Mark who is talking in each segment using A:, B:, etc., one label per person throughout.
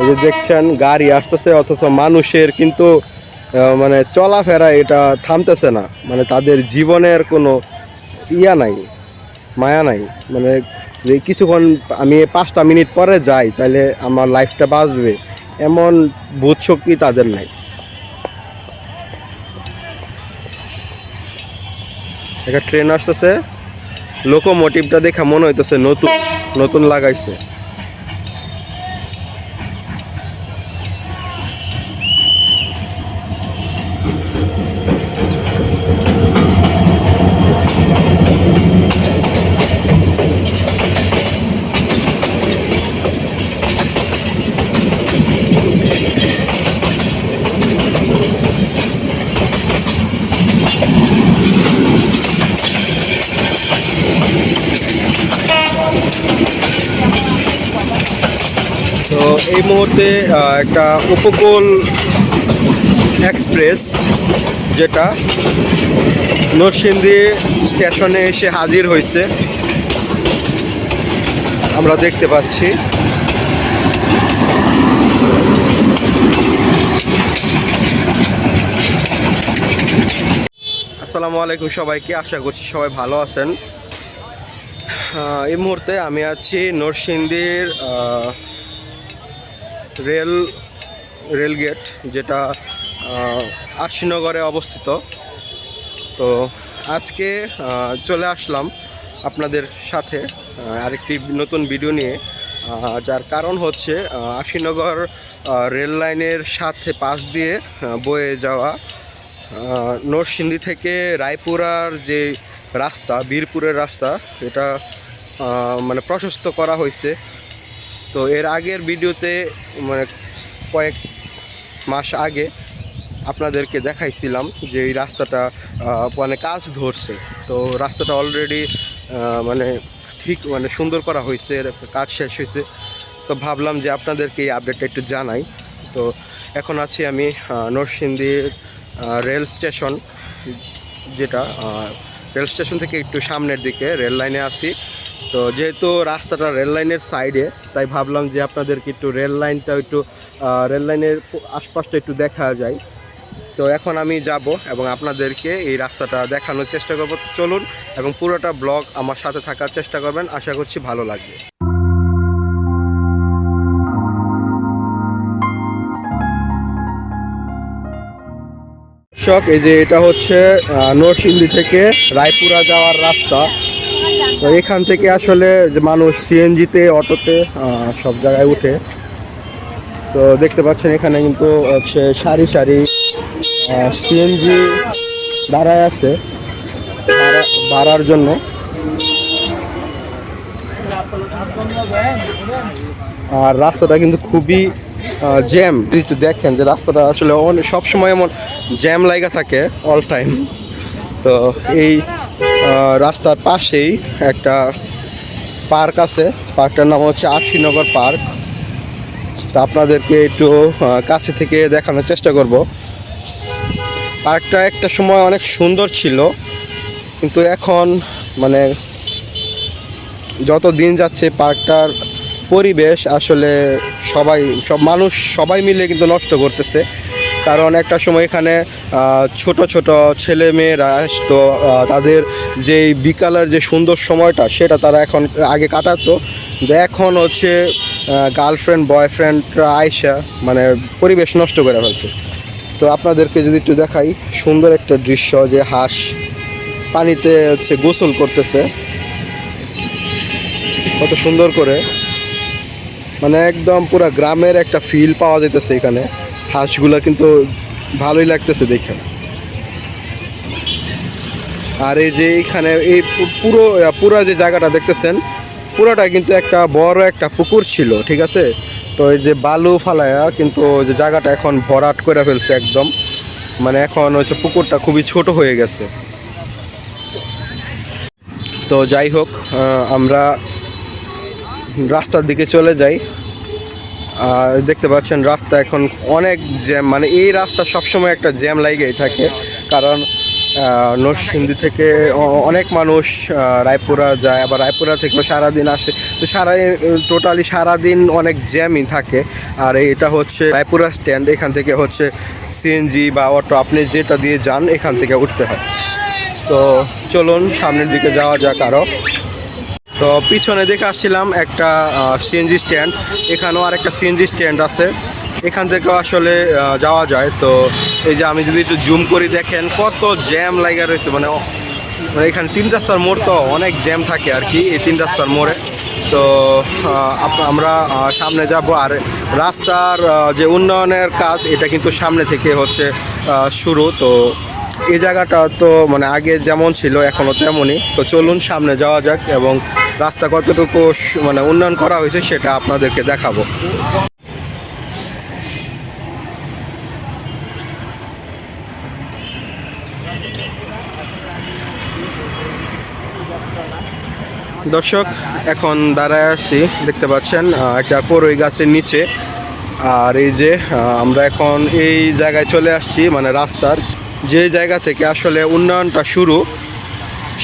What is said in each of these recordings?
A: এই যে দেখছেন, গাড়ি আসতেছে, অথচ মানুষের কিন্তু মানে চলাফেরা এটা থামতেছে না। মানে তাদের জীবনের কোনো ইয়া নাই, মায়া নাই। মানে যে কিছুক্ষণ আমি পাঁচটা মিনিট পরে যাই তাহলে আমার লাইফটা বাঁচবে, এমন বোধ শক্তি তাদের নাই। একটা ট্রেন আসতেছে লোকোমোটিভটা দেখা মনে হইতেছে নতুন নতুন লাগাইছে। এই মুহূর্তে একটা উপকূল এক্সপ্রেস যেটা নরসিংদী স্টেশনে এসে হাজির হয়েছে। আমরা দেখতে পাচ্ছি। আসসালামু আলাইকুম সবাইকে, আশা করছি সবাই ভালো আছেন। এই মুহূর্তে আমি আছি নরসিংদীর রেল রেলগেট যেটা আহ, আরশিনগরে অবস্থিত। তো আজকে চলে আসলাম আপনাদের সাথে আরেকটি নতুন ভিডিও নিয়ে। যার কারণ হচ্ছে আশিনগর রেল লাইনের সাথে পাশ দিয়ে বয়ে যাওয়া আহ, নরসিংদী থেকে রায়পুরার যে রাস্তা বীরপুরের রাস্তা এটা মানে প্রশস্ত করা হয়েছে। তো এর আগের ভিডিওতে মানে কয়েক মাস আগে আপনাদেরকে দেখাইছিলাম যে এই রাস্তাটা মানে কাজ ধরছে। তো রাস্তাটা অলরেডি মানে ঠিক মানে সুন্দর করা হয়েছে, এর কাজ শেষ হয়েছে। তো ভাবলাম যে আপনাদেরকে এই আপডেটটা একটু জানাই। তো এখন আছি আমি নরসিংদীর রেল স্টেশন, যেটা রেল স্টেশন থেকে একটু সামনের দিকে, রেল লাইনে আছি। তো যেহেতু রাস্তাটা রেল লাইনের সাইডে, তাই ভাবলাম যে আপনাদেরকে একটু রেল লাইনটা একটু রেল লাইনের আশপাশটা একটু দেখা যায়। তো এখন আমি যাব এবং আপনাদেরকে এই রাস্তাটা দেখানোর চেষ্টা করব। চলুন এবং পুরোটা ব্লগ আমার সাথে থাকার চেষ্টা করবেন। আশা করছি ভালো লাগবে। এই যে এটা হচ্ছে নরসিংদী থেকে রায়পুরা যাওয়ার রাস্তা। তো এখান থেকে আসলে মানুষ সিএনজিতে, অটোতে সব জায়গায় উঠে। তো দেখতে পাচ্ছেন এখানে কিন্তু হচ্ছে সারি সারি সিএনজি দাঁড়ায় আছে বাড়ার জন্য। আর রাস্তাটা কিন্তু খুবই জ্যাম। একটু দেখেন যে রাস্তাটা আসলে অনেক, সবসময় এমন জ্যাম লাগা থাকে অল টাইম তো এই রাস্তার পাশেই একটা পার্ক আছে। পার্কটার নাম হচ্ছে আশিনগর পার্ক। তা আপনাদেরকে একটু কাছে থেকে দেখানোর চেষ্টা করব। পার্কটা একটা সময় অনেক সুন্দর ছিল, কিন্তু এখন মানে যত দিন যাচ্ছে পার্কটার পরিবেশ আসলে সবাই, সব মানুষ সবাই মিলে কিন্তু নষ্ট করতেছে। কারণ একটা সময় এখানে ছোট ছোট ছেলে মেয়েরা আসতো তাদের যে বিকালের যে সুন্দর সময়টা সেটা তারা এখন আগে কাটাতো। এখন হচ্ছে গার্লফ্রেন্ড বয়ফ্রেন্ডরা আয়সা মানে পরিবেশ নষ্ট করে ফেলছে। তো আপনাদেরকে যদি একটু দেখাই, সুন্দর একটা দৃশ্য যে হাঁস পানিতে হচ্ছে গোসল করতেছে। কত সুন্দর করে। মানে একদম পুরো গ্রামের একটা ফিল পাওয়া যাইতেছে এখানে। হাঁসগুলো কিন্তু ভালোই লাগতেছে দেখে। আর এই যে এইখানে এই পুরো পুরো যে জায়গাটা দেখতেছেন, পুরোটা কিন্তু একটা বড় একটা পুকুর ছিল, ঠিক আছে? তো এই যে বালু ফালায়া কিন্তু যে জায়গাটা এখন ভরাট করে ফেলছে একদম। মানে এখন হচ্ছে পুকুরটা খুবই ছোট হয়ে গেছে। তো যাই হোক আমরা রাস্তার দিকে চলে যাই। আর দেখতে পাচ্ছেন, রাস্তা এখন অনেক জ্যাম মানে এই রাস্তা সবসময় একটা জ্যাম লাগেই থাকে। কারণ নরসিংদী থেকে অনেক মানুষ রায়পুরা যায়, আবার রায়পুরা থেকেও সারাদিন আসে। তো সারা টোটালি সারাদিন অনেক জ্যামই থাকে। আর এটা হচ্ছে রায়পুরা স্ট্যান্ড, এখান থেকে হচ্ছে সিএনজি বা অটো, আপনি যেটা দিয়ে যান, এখান থেকে উঠতে হয়। তো চলুন, সামনের দিকে যাওয়া যাক আরও তো পিছনে দেখে আসছিলাম একটা সিএনজি স্ট্যান্ড এখানেও আরেকটা সিএনজি স্ট্যান্ড আছে। এখান থেকেও আসলে যাওয়া যায়। তো এই যে আমি যদি একটু জুম করি, দেখেন কত জ্যাম লাগা রয়েছে। মানে মানে এখানে তিন রাস্তার মোড় তো অনেক জ্যাম থাকে আর কি, এই তিন রাস্তার মোড়ে। তো আমরা সামনে যাব। আর রাস্তার যে উন্নয়নের কাজ, এটা কিন্তু সামনে থেকে হচ্ছে শুরু। তো এই জায়গাটা তো মানে আগে যেমন ছিল এখনও তেমনই। তো চলুন সামনে যাওয়া যাক এবং রাস্তা কতটুকু মানে উন্নয়ন করা হয়েছে সেটা আপনাদেরকে দেখাবো। দর্শক, এখন দাঁড়ায় আছি, দেখতে পাচ্ছেন একটা করই গাছের নিচে। আর এই যে আমরা এখন এই জায়গায় চলে আসছি মানে রাস্তার যে জায়গা থেকে আসলে উন্নয়নটা শুরু।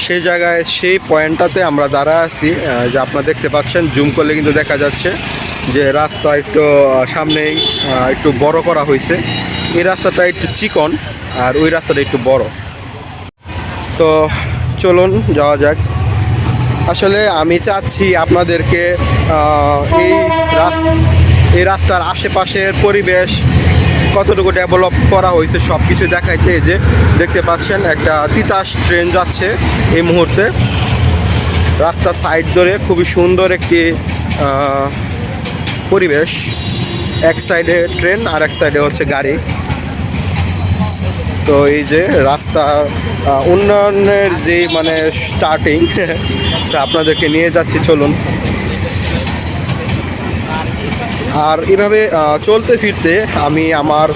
A: সেই জায়গায়, সেই পয়েন্টটাতে আমরা দাঁড়ায় আছি। যে আপনারা দেখতে পাচ্ছেন, জুম করলে কিন্তু দেখা যাচ্ছে যে রাস্তা একটু সামনেই একটু বড় করা হয়েছে। এই রাস্তাটা একটু চিকন, আর ওই রাস্তাটা একটু বড়। তো চলুন, যাওয়া যাক। আসলে আমি চাচ্ছি আপনাদেরকে এই রাস্তা, এই রাস্তার আশেপাশের পরিবেশ কতটুকু ডেভেলপ করা হয়েছে সব কিছু দেখাইতে যে দেখতে পাচ্ছেন একটা তিতাস ট্রেন যাচ্ছে এই মুহূর্তে। রাস্তার সাইড ধরে খুবই সুন্দর একটি পরিবেশ। এক সাইডে ট্রেন আর এক সাইডে হচ্ছে গাড়ি। তো এই যে রাস্তা উন্নয়নের যে মানে স্টার্টিং আপনাদেরকে নিয়ে যাচ্ছি, চলুন। আর এভাবে চলতে ফিরতে আমি আমার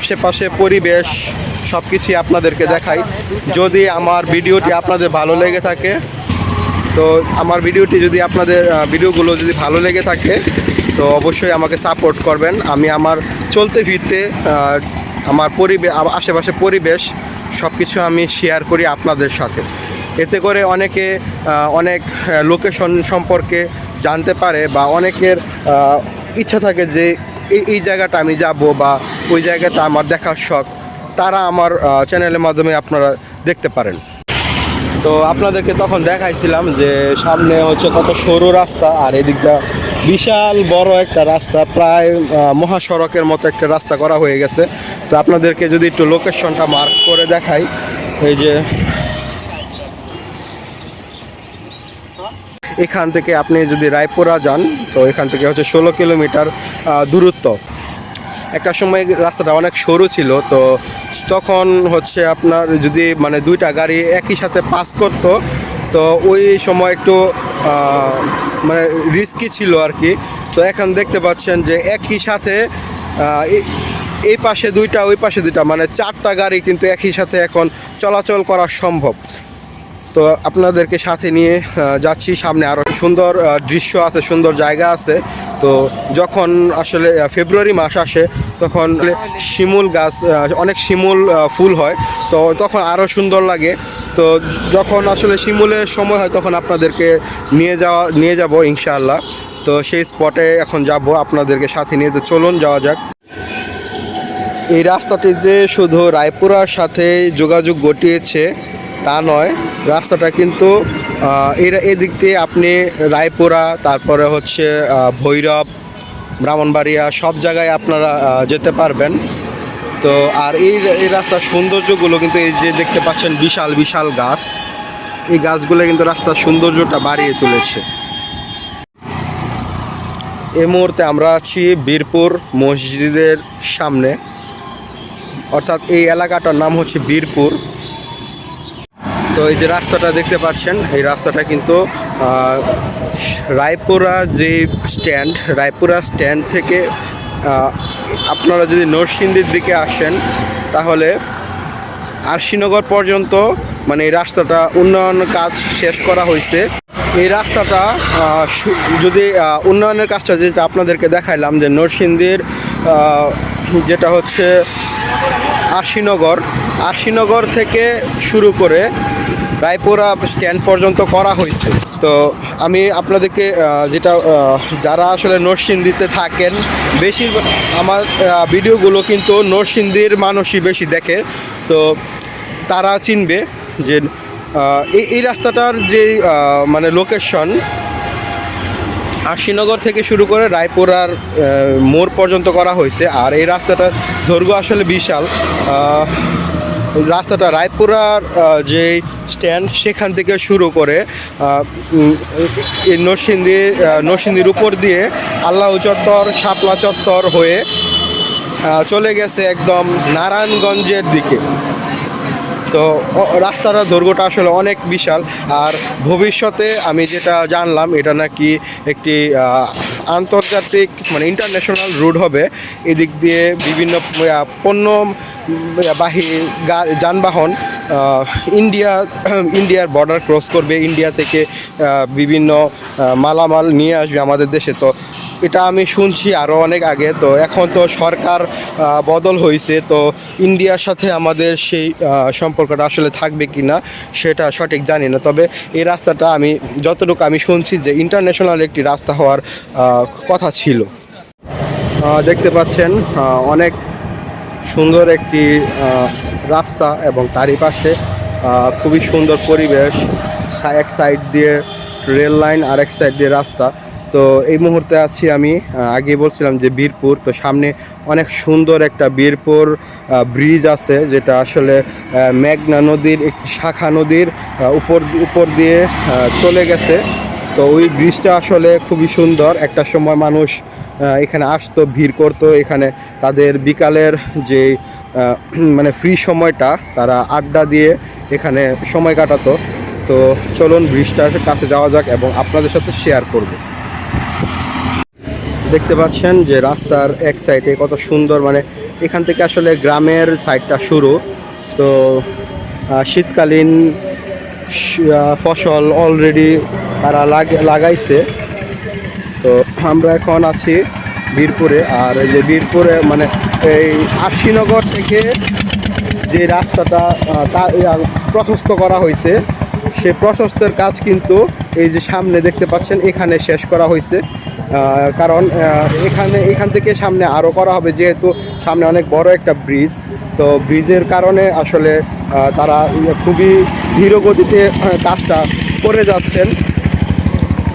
A: আশেপাশে পরিবেশ সব কিছুই আপনাদেরকে দেখাই। যদি আমার ভিডিওটি আপনাদের ভালো লেগে থাকে, তো আমার ভিডিওটি যদি আপনাদের ভিডিওগুলো যদি ভালো লেগে থাকে, তো অবশ্যই আমাকে সাপোর্ট করবেন। আমি আমার চলতে ফিরতে আমার পরিবেশ আশেপাশে পরিবেশ সব কিছু আমি শেয়ার করি আপনাদের সাথে। এতে করে অনেকে অনেক লোকেশন সম্পর্কে জানতে পারে বা অনেকের ইচ্ছা থাকে যে এই এই জায়গাটা আমি যাব বা ওই জায়গাটা আমার দেখার শখ, তারা আমার চ্যানেলের মাধ্যমে আপনারা দেখতে পারেন। তো আপনাদেরকে তখন দেখাইছিলাম যে সামনে হচ্ছে কত সরু রাস্তা আর এদিকটা বিশাল বড় একটা রাস্তা, প্রায় মহাসড়কের মতো একটা রাস্তা করা হয়ে গেছে। তো আপনাদেরকে যদি একটু লোকেশনটা মার্ক করে দেখাই, এই যে এখান থেকে আপনি যদি রায়পুরা যান, তো এখান থেকে হচ্ছে ষোলো কিলোমিটার দূরত্ব। একটা সময় রাস্তাটা অনেক সরু ছিল, তো তখন হচ্ছে আপনার যদি মানে দুইটা গাড়ি একই সাথে পাস করতো, তো ওই সময় একটু মানে রিস্কি ছিল আর কি। তো এখন দেখতে পাচ্ছেন যে একই সাথে এই- পাশে দুইটা, ওই পাশে দুইটা মানে চারটা গাড়ি কিন্তু একই সাথে এখন চলাচল করা সম্ভব। তো আপনাদেরকে সাথে নিয়ে যাচ্ছি সামনে আরও সুন্দর দৃশ্য আছে, সুন্দর জায়গা আছে। তো যখন আসলে ফেব্রুয়ারি মাস আসে, তখন শিমুল গাছ অনেক শিমুল ফুল হয়। তো তখন আরও সুন্দর লাগে। তো যখন আসলে শিমুলের সময় হয়, তখন আপনাদেরকে নিয়ে যাওয়া, নিয়ে যাব ইনশাআল্লাহ। তো সেই স্পটে এখন যাব, আপনাদেরকে সাথে নিয়ে। তো চলুন, যাওয়া যাক। এই রাস্তাটি যে শুধু রায়পুরার সাথে যোগাযোগ ঘটিয়েছে তা নয়, রাস্তাটা কিন্তু এর এদিক দিয়ে আপনি রায়পুরা, তারপরে হচ্ছে ভৈরব, ব্রাহ্মণবাড়িয়া, সব জায়গায় আপনারা যেতে পারবেন। তো আর এই এই রাস্তার সৌন্দর্যগুলো কিন্তু এই যে দেখতে পাচ্ছেন, বিশাল বিশাল গাছ। এই গাছগুলো কিন্তু রাস্তার সৌন্দর্যটা বাড়িয়ে তুলেছে। এই মুহূর্তে আমরা আছি বীরপুর মসজিদের সামনে। অর্থাৎ এই এলাকাটার নাম হচ্ছে বীরপুর। তো এই যে রাস্তাটা দেখতে পাচ্ছেন, এই রাস্তাটা কিন্তু রায়পুরা যে স্ট্যান্ড, রায়পুরা স্ট্যান্ড থেকে আপনারা যদি নরসিংদীর দিকে আসেন, তাহলে আরশিনগর পর্যন্ত মানে এই রাস্তাটা উন্নয়ন কাজ শেষ করা হয়েছে। এই রাস্তাটা যদি উন্নয়নের কাজটা যেটা আপনাদেরকে দেখাইলাম যে নরসিংদীর যেটা হচ্ছে আশিনগর আশিনগর থেকে শুরু করে রায়পুরা স্ট্যান্ড পর্যন্ত করা হয়েছে। তো আমি আপনাদেরকে যেটা যারা আসলে নরসিংদীতে থাকেন, বেশিরভাগ আমার ভিডিওগুলো কিন্তু নরসিংদীর মানুষই বেশি দেখে। তো তারা চিনবে যে এই রাস্তাটার যে মানে লোকেশন আশিনগর থেকে শুরু করে রায়পুরার মোড় পর্যন্ত করা হয়েছে। আর এই রাস্তাটার দৈর্ঘ্য আসলে বিশাল। রাস্তাটা রায়পুরার যে স্ট্যান্ড সেখান থেকে শুরু করে নরসিংদী নরসিংদীর উপর দিয়ে আল্লাহ চত্বর, শাপলা চত্বর হয়ে চলে গেছে একদম নারায়ণগঞ্জের দিকে। তো রাস্তাটার দৈর্ঘ্যটা আসলে অনেক বিশাল। আর ভবিষ্যতে আমি যেটা জানলাম, এটা নাকি একটি আন্তর্জাতিক মানে ইন্টারন্যাশনাল রুট হবে। এদিক দিয়ে বিভিন্ন পণ্য বাহী যানবাহন ইন্ডিয়া, ইন্ডিয়ার বর্ডার ক্রস করবে। ইন্ডিয়া থেকে বিভিন্ন মালামাল নিয়ে আসবে আমাদের দেশে। তো এটা আমি শুনছি আরও অনেক আগে, তো এখন তো সরকার বদল হয়েছে তো ইন্ডিয়ার সাথে আমাদের সেই সম্পর্কটা আসলে থাকবে কি না সেটা সঠিক জানি না। তবে এই রাস্তাটা আমি, যতটুকু আমি শুনছি যে ইন্টারন্যাশনাল একটি রাস্তা হওয়ার কথা ছিল। দেখতে পাচ্ছেন অনেক সুন্দর একটি রাস্তা এবং তারই পাশে খুবই সুন্দর পরিবেশ, এক সাইড দিয়ে রেল লাইন আর এক সাইড দিয়ে রাস্তা। তো এই মুহূর্তে আছি আমি আগে বলছিলাম যে বীরপুর, তো সামনে অনেক সুন্দর একটা বীরপুর ব্রিজ আছে যেটা আসলে মেঘনা নদীর একটি শাখা নদীর উপর উপর দিয়ে চলে গেছে। তো ওই ব্রিজটা আসলে খুবই সুন্দর। একটা সময় মানুষ এখানে আসতো, ভিড় করতো। এখানে তাদের বিকালের যে মানে ফ্রি সময়টা, তারা আড্ডা দিয়ে এখানে সময় কাটাতো। তো চলুন ব্রিজটার কাছে যাওয়া যাক এবং আপনাদের সাথে শেয়ার করব। দেখতে পাচ্ছেন যে রাস্তার এক সাইডে কত সুন্দর মানে এখান থেকে আসলে গ্রামের সাইডটা শুরু। তো শীতকালীন ফসল অলরেডি তারা লাগাইছে। তো আমরা এখন আছি বীরপুরে, আর এই যে বীরপুরে মানে এই আশিনগর থেকে যে রাস্তাটা প্রশস্ত করা হয়েছে সে প্রশস্তের কাজ কিন্তু এই যে সামনে দেখতে পাচ্ছেন, এখানে শেষ করা হয়েছে কারণ এখানে, এখান থেকে সামনে আরও করা হবে, যেহেতু সামনে অনেক বড় একটা ব্রিজ। তো ব্রিজের কারণে আসলে তারা খুবই ধীর গতিতে কাজটা করে যাচ্ছেন।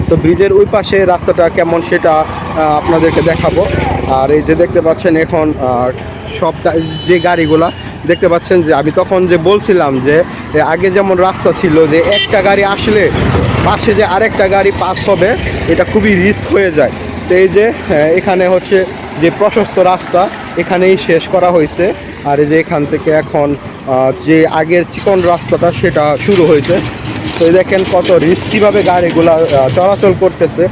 A: তো ব্রিজের ওই পাশে রাস্তাটা কেমন সেটা আপনাদেরকে দেখাবো। আর এই যে দেখতে পাচ্ছেন এখন সব যে গাড়িগুলা দেখতে পাচ্ছেন যে আমি তখন যে বলছিলাম যে আগে যেমন রাস্তা ছিল যে একটা গাড়ি আসলে পাশে যে আরেকটা গাড়ি পাস হবে, এটা খুবই রিস্ক হয়ে যায়। তো এই যে এখানে হচ্ছে যে প্রশস্ত রাস্তা, এখানেই শেষ করা হয়েছে। আর এই যে এখান থেকে এখন যে আগের চিকন রাস্তাটা সেটা শুরু হয়েছে। তো দেখেন কত রিস্কিভাবে গাড়িগুলা চলাচল করতেছে।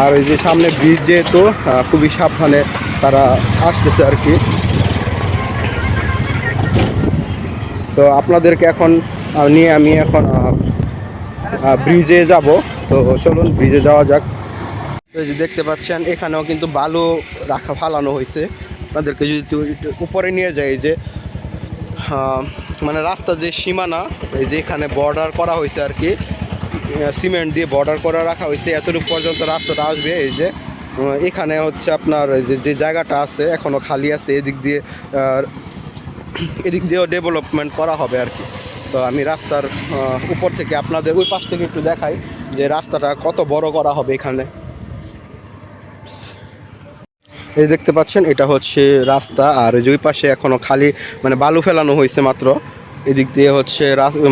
A: আর ওই যে সামনে ব্রিজ যেহেতু খুবই সাবধানে তারা আসতেছে আর কি। তো আপনাদেরকে এখন নিয়ে আমি এখন ব্রিজে যাব। তো চলুন ব্রিজে যাওয়া যাক। যে দেখতে পাচ্ছেন, এখানেও কিন্তু বালু রাখা, ফালানো হয়েছে। আপনাদেরকে যদি উপরে নিয়ে যাই যে মানে রাস্তার যে সীমানা, এই যে এখানে বর্ডার করা হয়েছে আর কি সিমেন্ট দিয়ে বর্ডার করে রাখা হয়েছে। এতটুকু পর্যন্ত রাস্তাটা আসবে, এই যে এখানে হচ্ছে আপনার যে জায়গাটা আছে এখনও খালি আছে, এদিক দিয়ে এদিক দিয়েও ডেভেলপমেন্ট করা হবে আর কি। তো আমি রাস্তার উপর থেকে আপনাদের ওই পাশ থেকে একটু দেখাই যে রাস্তাটা কত বড় করা হবে এখানে। এই দেখতে পাচ্ছেন, এটা হচ্ছে রাস্তা, আর ওই পাশে এখনও খালি মানে বালু ফেলানো হয়েছে মাত্র। এদিক দিয়ে হচ্ছে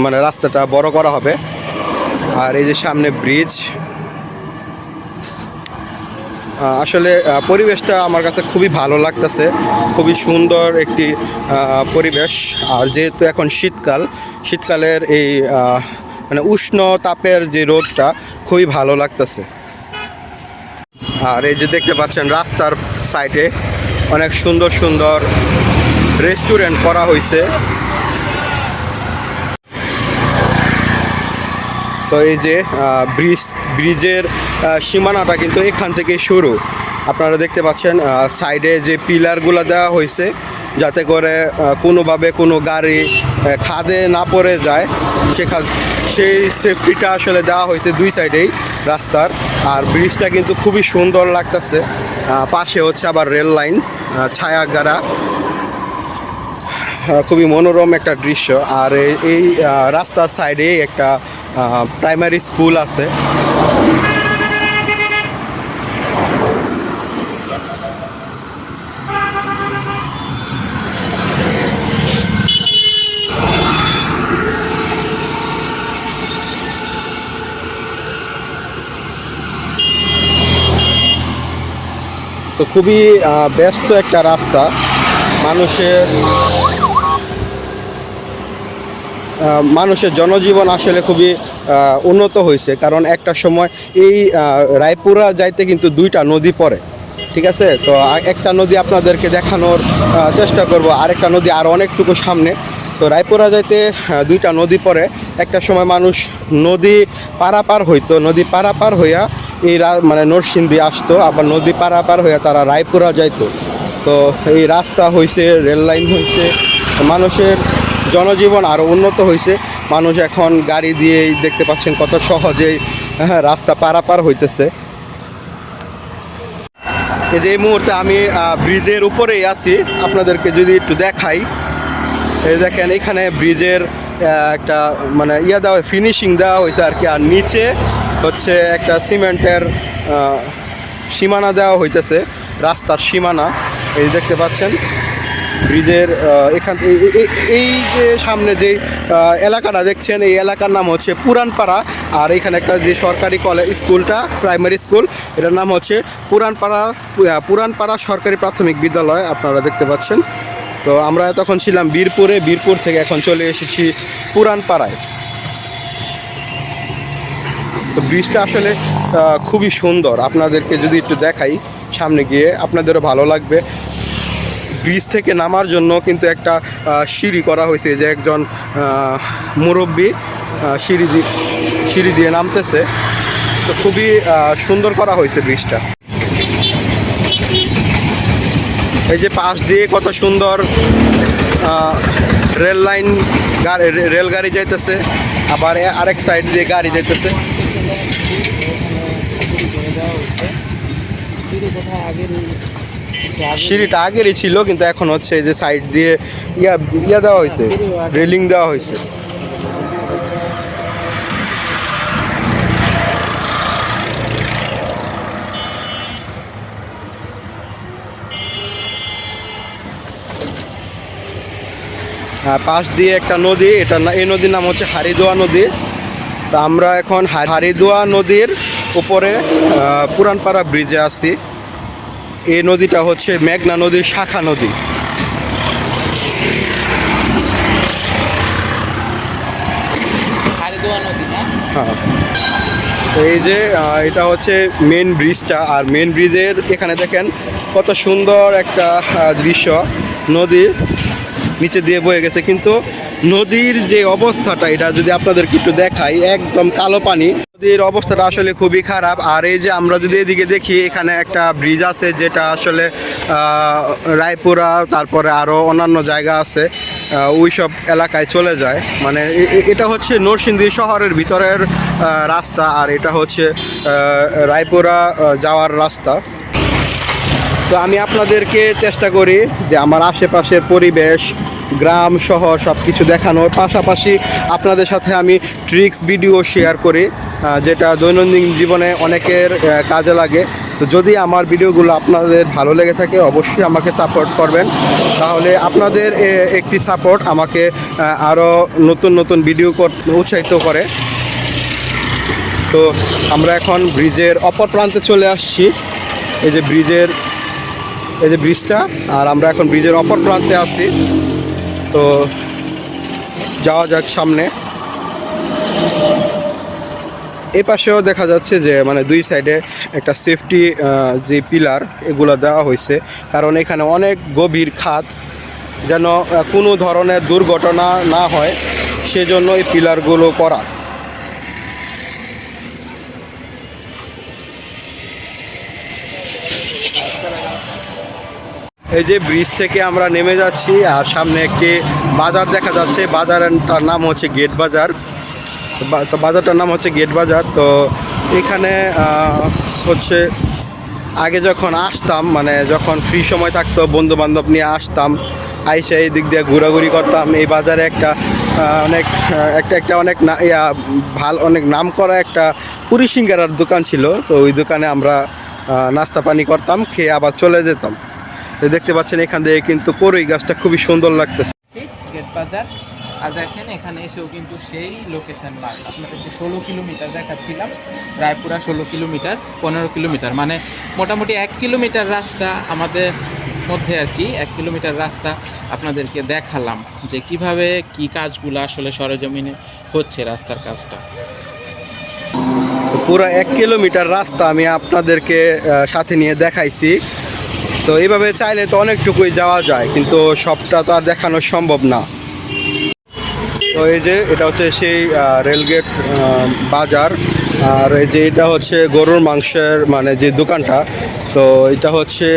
A: মানে রাস্তাটা বড় করা হবে। আর এই যে সামনে ব্রিজ আসলে পরিবেশটা আমার কাছে খুবই ভালো লাগতেছে। খুবই সুন্দর একটি পরিবেশ। আর যেহেতু এখন শীতকাল, শীতকালের এই মানে উষ্ণ তাপের যে রোদটা, খুবই ভালো লাগতেছে। আর এই যে দেখতে পাচ্ছেন, রাস্তার সাইডে অনেক সুন্দর সুন্দর রেস্টুরেন্ট করা হয়েছে তো এই যে ব্রিজ, ব্রিজের সীমানাটা কিন্তু এখান থেকে শুরু। আপনারা দেখতে পাচ্ছেন সাইডে যে পিলারগুলো দেওয়া হয়েছে যাতে করে কোনোভাবে কোনো গাড়ি খাদে না পড়ে যায়, সেখান, সেই সেফটিটা আসলে দেওয়া হয়েছে দুই সাইডেই রাস্তার। আর ব্রিজটা কিন্তু খুবই সুন্দর লাগতেছে। পাশে হচ্ছে আবার রেল লাইন ছায়াগারা খুবই মনোরম একটা দৃশ্য। আর এই- রাস্তার সাইডে একটা প্রাইমারি স্কুল আছে। তো খুবই ব্যস্ত একটা রাস্তা। মানুষের মানুষের জনজীবন আসলে খুবই উন্নত হয়েছে। কারণ একটা সময় এই রায়পুরা যাইতে কিন্তু দুইটা নদী পড়ে। ঠিক আছে? তো একটা নদী আপনাদেরকে দেখানোর চেষ্টা করব। আরেকটা নদী আর অনেকটুকু সামনে। তো রায়পুরা যাইতে দুইটা নদী পড়ে। একটা সময় মানুষ নদী পারাপার হইতো। নদী পারাপার হইয়া এই মানে নরসিংদী আসতো আবার নদী পারাপার হয়ে তারা রায়পুরা যাইতো। তো এই রাস্তা হয়েছে রেল লাইন হয়েছে মানুষের জনজীবন আরও উন্নত হয়েছে মানুষ এখন গাড়ি দিয়েই দেখতে পাচ্ছেন কত সহজেই হ্যাঁ, রাস্তা পারাপার হইতেছে। এই যে এই মুহূর্তে আমি ব্রিজের উপরেই আছি। আপনাদেরকে যদি একটু দেখাই এই দেখেন এখানে ব্রিজের একটা মানে ইয়া দেওয়া ফিনিশিং দেওয়া হয়েছে আর কি। আর নিচে হচ্ছে একটা সিমেন্টের সীমানা দেওয়া হইতেছে, রাস্তার সীমানা। এই দেখতে পাচ্ছেন, ব্রিজের এখান এই- যে সামনে যে এলাকাটা দেখছেন, এই এলাকার নাম হচ্ছে পুরানপাড়া। আর এখানে একটা যে সরকারি কলেজ স্কুলটা, প্রাইমারি স্কুল, এটার নাম হচ্ছে পুরানপাড়া পুরানপাড়া সরকারি প্রাথমিক বিদ্যালয়, আপনারা দেখতে পাচ্ছেন। তো আমরা তখন ছিলাম বীরপুরে, বীরপুর থেকে এখন চলে এসেছি পুরানপাড়ায়। তো ব্রিজটা আসলে খুবই সুন্দর। আপনাদেরকে যদি একটু দেখাই, সামনে গিয়ে আপনাদেরও ভালো লাগবে। ব্রিজ থেকে নামার জন্য কিন্তু একটা সিঁড়ি করা হয়েছে যে একজন মুরব্বী সিঁড়ি দিয়ে সিঁড়ি দিয়ে নামতেছে। তো খুবই সুন্দর করা হয়েছে ব্রিজটা। এই যে পাশ দিয়ে কত সুন্দর রেল লাইন গাড়ি রেলগাড়ি যাইতেছে। আবার আরেক সাইড দিয়ে গাড়ি যাইতেছে। সিঁড়িটা আগেরই ছিল কিন্তু এখন হচ্ছে এই যে সাইড দিয়ে ইয়া ইয়া দেওয়া হয়েছে রেলিং দেওয়া হয়েছে। আর পাশ দিয়ে একটা নদী এটা এই নদীর নাম হচ্ছে হারিদোয়া নদী। তা আমরা এখন হারিদোয়া নদীর উপরে পুরানপাড়া ব্রিজে আছি। এই নদীটা হচ্ছে মেঘনা নদীর শাখা নদী। হ্যাঁ। এই যে এটা হচ্ছে মেন ব্রিজটা আর মেন ব্রিজের এখানে দেখেন কত সুন্দর একটা দৃশ্য। নদী নিচে দিয়ে বয়ে গেছে। কিন্তু নদীর যে অবস্থাটা এটা যদি আপনাদেরকে একটু দেখাই একদম কালো পানি। নদীর অবস্থাটা আসলে খুবই খারাপ। আর এই যে আমরা যদি এদিকে দেখি, এখানে একটা ব্রিজ আছে যেটা আসলে রায়পুরা, তারপরে আরও অন্যান্য জায়গা আছে ওই সব এলাকায় চলে যায়। মানে এটা হচ্ছে নরসিংদী শহরের ভিতরের রাস্তা, আর এটা হচ্ছে রায়পুরা যাওয়ার রাস্তা। তো আমি আপনাদেরকে চেষ্টা করি যে আমার আশেপাশের পরিবেশ, গ্রাম, শহর সব কিছু দেখানোর। পাশাপাশি আপনাদের সাথে আমি ট্রিক্স ভিডিও শেয়ার করি যেটা দৈনন্দিন জীবনে অনেকের কাজে লাগে। তো যদি আমার ভিডিওগুলো আপনাদের ভালো লেগে থাকে, অবশ্যই আমাকে সাপোর্ট করবেন। তাহলে আপনাদের একটি সাপোর্ট আমাকে আরও নতুন নতুন ভিডিও উৎসাহিত করে। তো আমরা এখন ব্রিজের অপর প্রান্তে চলে আসছি। এই যে ব্রিজের এই যে ব্রিজটা আর আমরা এখন ব্রিজের অপর প্রান্তে আছি। তো যাওয়া যাক সামনে। এই পাশেও দেখা যাচ্ছে যে মানে দুই সাইডে একটা সেফটি যে পিলার এগুলো দেওয়া হয়েছে। কারণ এখানে অনেক গভীর খাত যেন কোনো ধরনের দুর্ঘটনা না হয়, সেজন্য এই পিলারগুলো করা। এই যে ব্রিজ থেকে আমরা নেমে যাচ্ছি আর সামনে একটি বাজার দেখা যাচ্ছে। বাজারটার নাম হচ্ছে গেট বাজার। তো বাজারটার নাম হচ্ছে গেট বাজার। তো এখানে হচ্ছে আগে যখন আসতাম মানে যখন ফ্রি সময় থাকতো বন্ধু বান্ধব নিয়ে আসতাম, আইসা এই দিক দিয়ে ঘোরাঘুরি করতাম। এই বাজারে একটা অনেক একটা একটা অনেক না, ইয়া, ভালো, অনেক নাম করা একটা পুরি সিঙ্গারার দোকান ছিল। তো ওই দোকানে আমরা নাস্তা পানি করতাম, খেয়ে আবার চলে যেতাম। দেখতে পাচ্ছেন এখান থেকে কিন্তু করই গাছটা খুবই সুন্দর লাগতেছে।
B: বাজার। আর দেখেন এখানে এসেও কিন্তু সেই লোকেশন মার্ক আপনাদেরকে ষোলো কিলোমিটার দেখাচ্ছিলাম রায়পুরা ষোলো কিলোমিটার পনেরো কিলোমিটার। মানে মোটামুটি এক কিলোমিটার রাস্তা আমাদের মধ্যে আর কি এক কিলোমিটার রাস্তা আপনাদেরকে দেখালাম যে কীভাবে কি কাজগুলো আসলে সরেজমিনে হচ্ছে রাস্তার কাজটা।
A: পুরো এক কিলোমিটার রাস্তা আমি আপনাদেরকে সাথে নিয়ে দেখাইছি। তো এইভাবে চাইলে তো অনেকটুকুই যাওয়া যায়, কিন্তু সবটা তো আর দেখানো সম্ভব না। তো এই যে এটা হচ্ছে সেই রেলগেট বাজার, আর এই যে এটা হচ্ছে গরুর মাংসের মানে যে দোকানটা, তো এটা হচ্ছে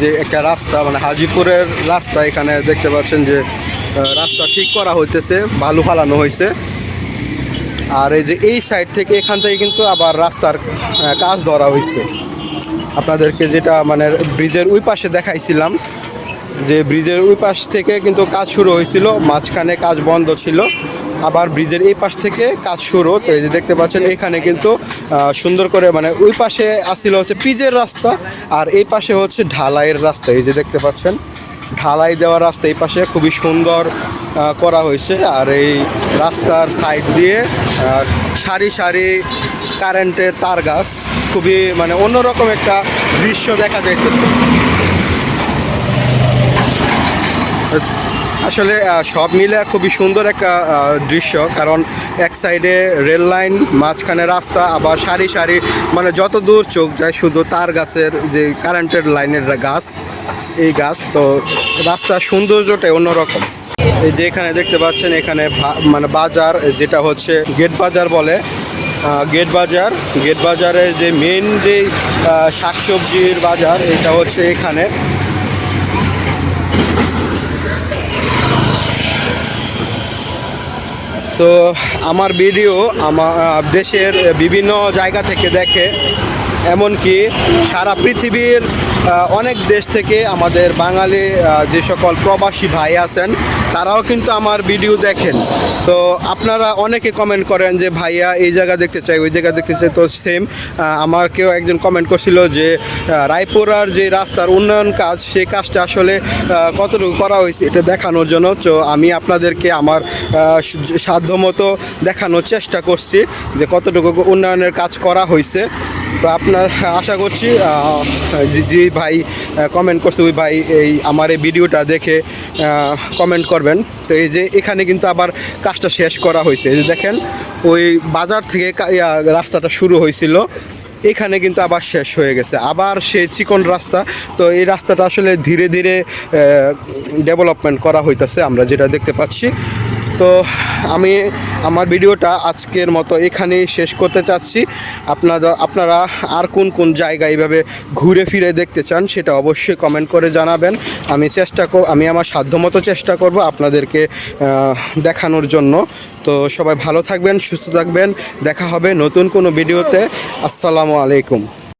A: যে একটা রাস্তা মানে হাজিপুরের রাস্তা, এখানে দেখতে পাচ্ছেন যে রাস্তা ঠিক করা হইতেছে, বালু ফালানো হয়েছে আর এই যে এই সাইড থেকে এখান থেকে কিন্তু আবার রাস্তার কাজ ধরা হয়েছে আপনাদেরকে যেটা মানে ব্রিজের ওই পাশে দেখাইছিলাম, যে ব্রিজের ওই পাশ থেকে কিন্তু কাজ শুরু হয়েছিল, মাঝখানে কাজ বন্ধ ছিল, আবার ব্রিজের এই পাশ থেকে কাজ শুরু। তো এই যে দেখতে পাচ্ছেন, এখানে কিন্তু সুন্দর করে মানে ওই পাশে আসছিল হচ্ছে পিজের রাস্তা, আর এই পাশে হচ্ছে ঢালাইয়ের রাস্তা। এই যে দেখতে পাচ্ছেন, ঢালাই দেওয়া রাস্তা এই পাশে খুবই সুন্দর করা হয়েছে। আর এই রাস্তার সাইড দিয়ে সারি সারি কারেন্টের তার গাছ। খুবই মানে অন্যরকম একটা দৃশ্য দেখা যাইতেছে। আসলে সব মিলে খুবই সুন্দর একটা দৃশ্য, কারণ এক সাইডে রেল লাইন, মাঝখানে রাস্তা, আবার সারি সারি মানে যত দূর চোখ যায় শুধু তার গাছের যে কারেন্টের লাইনের গাছ, এই গাছ, তো রাস্তার সৌন্দর্যটাই অন্যরকম। এই যে এখানে দেখতে পাচ্ছেন, এখানে মানে বাজার, যেটা হচ্ছে গেট বাজার বলে গেট বাজার। গেট বাজারের যে মেন যে শাকসবজির বাজার, এটা হচ্ছে এখানে। তো আমার ভিডিও আমার দেশের বিভিন্ন জায়গা থেকে দেখে এমনকি সারা পৃথিবীর অনেক দেশ থেকে আমাদের বাঙালি যে সকল প্রবাসী ভাই আছেন, তারাও কিন্তু আমার ভিডিও দেখেন। তো আপনারা অনেকে কমেন্ট করেন যে, ভাইয়া, এই জায়গা দেখতে চাই, ওই জায়গা দেখতে চাই। তো সেম আমার কেউ একজন কমেন্ট করছিল যে রায়পুরার যে রাস্তার উন্নয়ন কাজ সেই কাজটা আসলে কতটুকু করা হয়েছে এটা দেখানোর জন্য। তো আমি আপনাদেরকে আমার সাধ্যমতো দেখানোর চেষ্টা করছি যে, কতটুকু উন্নয়নের কাজ করা হয়েছে। তো আপনার, আশা করছি যে ভাই কমেন্ট করছে, ওই ভাই এই আমার এই ভিডিওটা দেখে কমেন্ট করবেন। তো এই যে এখানে কিন্তু আবার কাজটা শেষ করা হয়েছে। এই যে দেখেন, ওই বাজার থেকে রাস্তাটা শুরু হয়েছিল। এখানে কিন্তু আবার শেষ হয়ে গেছে। আবার সে চিকন রাস্তা, তো এই রাস্তাটা আসলে ধীরে ধীরে ডেভেলপমেন্ট করা হইতাছে, আমরা যেটা দেখতে পাচ্ছি। তো আমি আমার ভিডিওটা আজকের মতো এখানেই শেষ করতে চাচ্ছি। আপনারা আপনারা আর কোন কোন জায়গা এইভাবে ঘুরে ফিরে দেখতে চান সেটা অবশ্যই কমেন্ট করে জানাবেন। আমি চেষ্টা আমি আমার সাধ্যমতো চেষ্টা করব আপনাদেরকে দেখানোর জন্য। তো সবাই ভালো থাকবেন, সুস্থ থাকবেন। দেখা হবে নতুন কোনো ভিডিওতে। আসসালামু আলাইকুম।